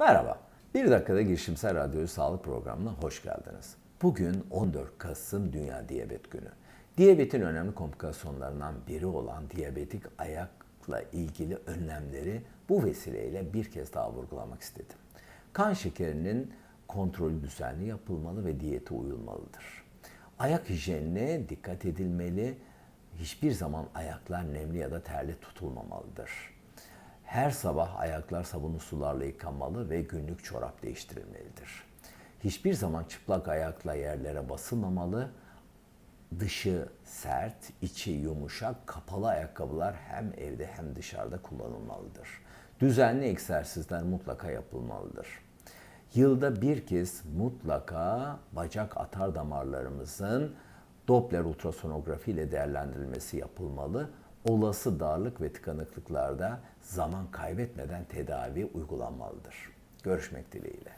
Merhaba. Bir dakikada girişimsel radyoyu sağlık programına hoş geldiniz. Bugün 14 Kasım Dünya Diyabet Günü. Diyabetin önemli komplikasyonlarından biri olan diyabetik ayakla ilgili önlemleri bu vesileyle bir kez daha vurgulamak istedim. Kan şekerinin kontrolü düzenli yapılmalı ve diyete uyulmalıdır. Ayak hijyenine dikkat edilmeli. Hiçbir zaman ayaklar nemli ya da terli tutulmamalıdır. Her sabah ayaklar sabunlu sularla yıkanmalı ve günlük çorap değiştirilmelidir. Hiçbir zaman çıplak ayakla yerlere basılmamalı. Dışı sert, içi yumuşak, kapalı ayakkabılar hem evde hem dışarıda kullanılmalıdır. Düzenli egzersizler mutlaka yapılmalıdır. Yılda bir kez mutlaka bacak atar damarlarımızın Doppler ultrasonografi ile değerlendirilmesi yapılmalı. Olası darlık ve tıkanıklıklarda zaman kaybetmeden tedavi uygulanmalıdır. Görüşmek dileğiyle.